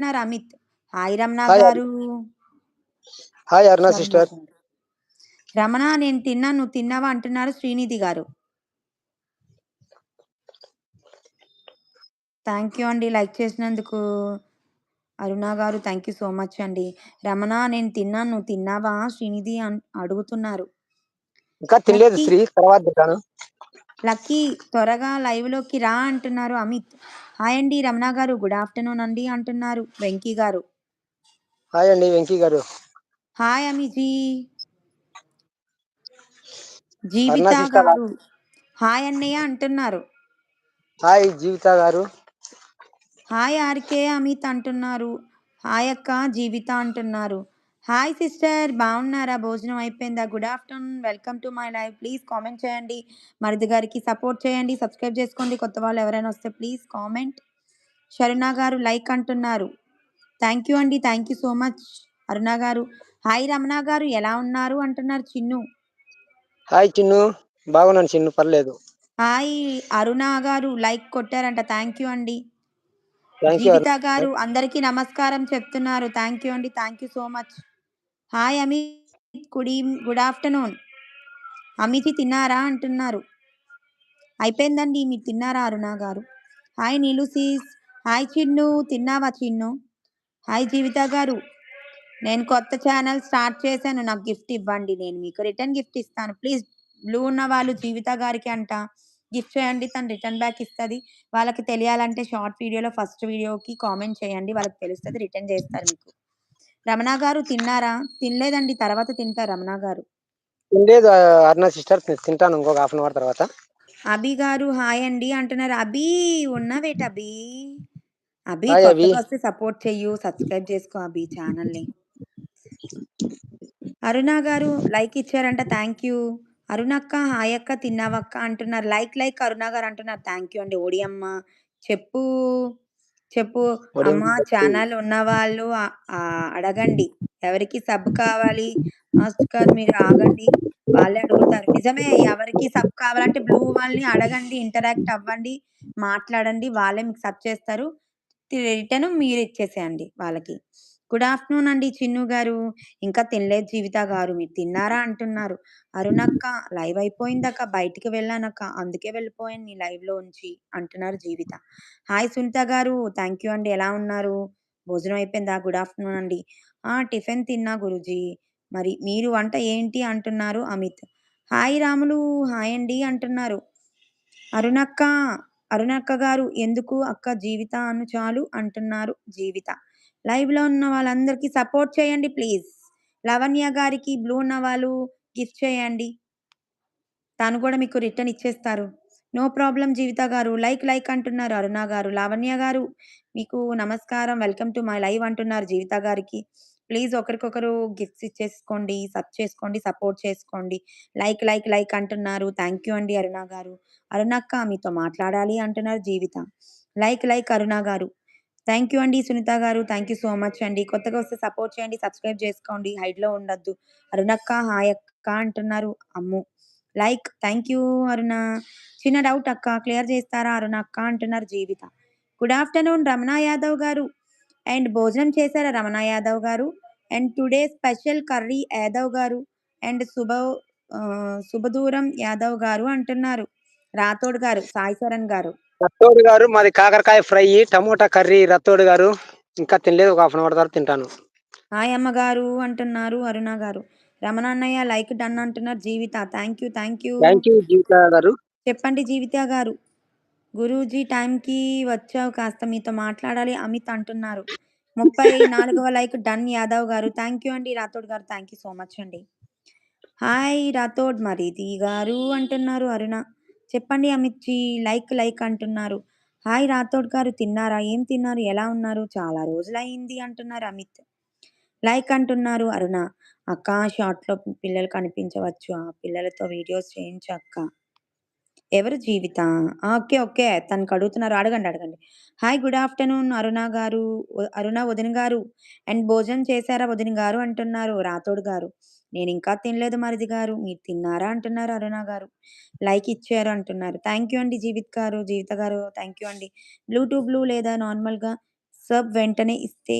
అంటున్నారు అమిత్. హాయ్ రమణ గారు. హాయ్ అరుణ సిస్టర్. రమణ నేను తిన్నా నువ్వు తిన్నావా అంటున్నారు శ్రీనిధి గారు. థ్యాంక్ యూ అండి లైక్ చేసినందుకు. అరుణ గారు థ్యాంక్ యూ సో మచ్ అండి. రమణ నేను తిన్నాను నువ్వు తిన్నావా? శ్రీనిధి అడుగుతున్నారు. ఇంకా తినలేదు శ్రీ తర్వాత లక్కీ త్వరగా లైవ్లోకి రా అంటున్నారు అమిత్. హాయ్ అండి రమణ గారు. గుడ్ ఆఫ్టర్నూన్ అండి అంటున్నారు వెంకీ గారు. హాయ్ అండి వెంకీ గారు. హాయ్ అమిజీ. జీవిత గారు. హాయ్ అన్నయ్య అంటున్నారు. హాయ్ జీవిత గారు. హాయ్ ఆర్కే అమిత్ అంటున్నారు. హాయ్ అక్క జీవిత అంటున్నారు. హాయ్ సిస్టర్ బాగున్నారా? భోజనం అయిపోయిందా? Good afternoon. Welcome to my live. Please comment చేయండి. మరిది గారికి సపోర్ట్ చేయండి. సబ్స్క్రైబ్ చేసుకోండి. కొత్త వాళ్ళు ఎవరైనా వస్తే ప్లీజ్ కామెంట్. శరుణ గారు లైక్ అంటున్నారు. థ్యాంక్ యూ అండి. Thank you so much. Aruna గారు. హాయ్ రమణ గారు. ఎలా ఉన్నారు? అంటున్నారు చిన్ను. హాయ్ చిన్ను. బాగున్నాను చిన్ను. పర్లేదు. హాయ్ అరుణ గారు. లైక్ కొట్టారంట. థ్యాంక్ యూ అండి. జీవిత గారు అందరికీ నమస్కారం చెప్తున్నారు. థ్యాంక్ యూ అండి. Thank you so much. Hi Amit good good afternoon. అమితి తిన్నారా? అంటున్నారు. అయిపోయిందండి మీరు తిన్నారా అరుణ గారు? హాయ్ నీలుసీస్ హాయ్ చిన్ను. తిన్నావా చిన్ను? హాయ్ జీవిత గారు. నేను కొత్త ఛానల్ స్టార్ట్ చేశాను నాకు గిఫ్ట్ ఇవ్వండి నేను మీకు రిటర్న్ గిఫ్ట్ ఇస్తాను. ప్లీజ్ బ్లూ ఉన్న వాళ్ళు జీవిత గారికి అంట గిఫ్ట్ చేయండి తను రిటర్న్ బ్యాక్ ఇస్తుంది. వాళ్ళకి తెలియాలంటే షార్ట్ వీడియోలో ఫస్ట్ వీడియోకి కామెంట్ చేయండి వాళ్ళకి తెలుస్తుంది రిటర్న్ చేస్తారు మీకు. రమణ గారు తిన్నారా? తినలేదండి తర్వాత తింటారు రమణ గారు. అరుణ సిస్టర్ తింటాను ఇంకొక హాఫ్ అన్ అవర్ తర్వాత. అభి గారు హాయ్ అండి అంటున్నారు. అభి ఉన్నవేట అభి? అభి వస్తే సపోర్ట్ చెయ్యు సబ్స్క్రైబ్ చేసుకో అభి ఛానల్ని. అరుణ గారు లైక్ ఇచ్చారంట థ్యాంక్ యూ. అరుణక్క హాయ్ అక్క తిన్నావక్క అంటున్నారు. లైక్ లైక్ అరుణ గారు అంటున్నారు. థ్యాంక్ యూ అండి ఓడియమ్మ. చెప్పు. చెప్పు. అమ్మ. ఛానల్ ఉన్న వాళ్ళు అడగండి. ఎవరికి సబ్ కావాలి? మాస్టర్ గారు మీరు ఆగండి. వాళ్ళే అడుగుతారు. నిజమే ఎవరికి సబ్ కావాలంటే బ్లూ వాళ్ళని అడగండి ఇంటరాక్ట్ అవ్వండి మాట్లాడండి వాళ్ళే మీకు సబ్ చేస్తారు. రిటర్న్ మీరు ఇచ్చేసేయండి వాళ్ళకి. గుడ్ ఆఫ్టర్నూన్ అండి చిన్ను గారు. ఇంకా తినలేదు జీవిత గారు. మీరు తిన్నారా? అంటున్నారు. అరుణక్క లైవ్ అయిపోయిందక్క. బయటికి వెళ్ళానక్క. అందుకే వెళ్ళిపోయాను నీ లైవ్లో ఉంచి అంటున్నారు జీవిత. హాయ్ సునీత గారు. థ్యాంక్ యూ అండి. ఎలా ఉన్నారు? భోజనం అయిపోయిందా? గుడ్ ఆఫ్టర్నూన్ అండి. ఆ టిఫిన్ తిన్నా గురుజీ. మరి మీరు వంట ఏంటి? అంటున్నారు అమిత్. హాయ్ రాములు. హాయ్ అండి అంటున్నారు. అరుణక్క అరుణక్క గారు. ఎందుకు అక్క జీవిత అను చాలు? అంటున్నారు జీవిత. లైవ్లో ఉన్న వాళ్ళందరికీ సపోర్ట్ చేయండి ప్లీజ్. లవణ్య గారికి బ్లూ ఉన్న వాళ్ళు గిఫ్ట్ చేయండి. తను కూడా మీకు రిటర్న్ ఇచ్చేస్తారు. నో ప్రాబ్లం జీవిత గారు. లైక్ లైక్ అంటున్నారు అరుణ గారు. లావణ్య గారు మీకు నమస్కారం. వెల్కమ్ టు మై లైవ్ అంటున్నారు జీవిత గారికి. ప్లీజ్ ఒకరికొకరు గిఫ్ట్స్ ఇచ్చేసుకోండి సబ్ చేసుకోండి సపోర్ట్ చేసుకోండి. లైక్ లైక్ లైక్ అంటున్నారు. థ్యాంక్ యూ అండి అరుణ గారు. అరుణక్క మీతో మాట్లాడాలి అంటున్నారు జీవిత. లైక్ లైక్ అరుణ గారు. థ్యాంక్ యూ అండి సునీత గారు. థ్యాంక్ యూ సో మచ్ అండి. కొత్తగా వస్తే సపోర్ట్ చేయండి సబ్స్క్రైబ్ చేసుకోండి. హైడ్లో ఉండొద్దు. అరుణక్క హాయ్ అక్క అంటున్నారు. Ammu. Like thank you Aruna. చిన్న డౌట్ అక్క క్లియర్ చేస్తారా? అరుణ అక్క అంటున్నారు జీవిత. గుడ్ ఆఫ్టర్నూన్ రమణ యాదవ్ గారు. అండ్ భోజనం చేశారా రమణ యాదవ్ గారు? And today special curry Yadav గారు. అండ్ శుభ ఆ, శుభదూరం యాదవ్ గారు అంటున్నారు. రాథోడ్ గారు సాయి చరణ్ గారు. రత్తోడు గారు మాది కాకరకాయ ఫ్రై టమోటా కర్రీ రత్తోడు గారు. ఇంకా తినలేదు ఒక హాఫ్ అన్ అవర్ తర్వాత తింటాను. హాయ్ అమ్మగారు అంటున్నారు అరుణ గారు. రమణ అన్నయ్య లైక్ డన్ అంటున్నారు Jeevitha. Thank you thank you thank you Jeevitha గారు. చెప్పండి జీవిత గారు. గురూజీ టైంకి వచ్చావు కాస్త మీతో మాట్లాడాలి అమిత్ అంటున్నారు. ముప్పై నాలుగవ లైక్ డన్ యాదవ్ గారు. థ్యాంక్ యూ అండి రాథోడ్ గారు థ్యాంక్ యూ సో మచ్ అండి. హాయ్ రాథోడ్ మరిది గారు అంటున్నారు అరుణ. చెప్పండి అమిత్ జీ లైక్ లైక్ అంటున్నారు. హాయ్ రాథోడ్ గారు తిన్నారా? ఏం తిన్నారు? ఎలా ఉన్నారు? చాలా రోజులైంది అంటున్నారు అమిత్. లైక్ అంటున్నారు అరుణ. అక్క షార్ట్లో పిల్లలు కనిపించవచ్చు. ఆ పిల్లలతో వీడియోస్ చేయించు అక్క. ఎవరు జీవిత? Okay okay. తనకు అడుగుతున్నారు. అడగండి అడగండి. హాయ్ గుడ్ ఆఫ్టర్నూన్ అరుణ గారు అరుణ వదిన గారు. అండ్ భోజనం చేశారా వదిన గారు? అంటున్నారు రాథోడ్ గారు. నేను ఇంకా తినలేదు మరిది గారు. మీరు తిన్నారా అంటున్నారు అరుణ గారు. లైక్ ఇచ్చారు అంటున్నారు. థ్యాంక్ యూ అండి జీవిత్ గారు జీవిత గారు థ్యాంక్ యూ అండి. బ్లూ టు బ్లూ లేదా నార్మల్గా సబ్ వెంటనే ఇస్తే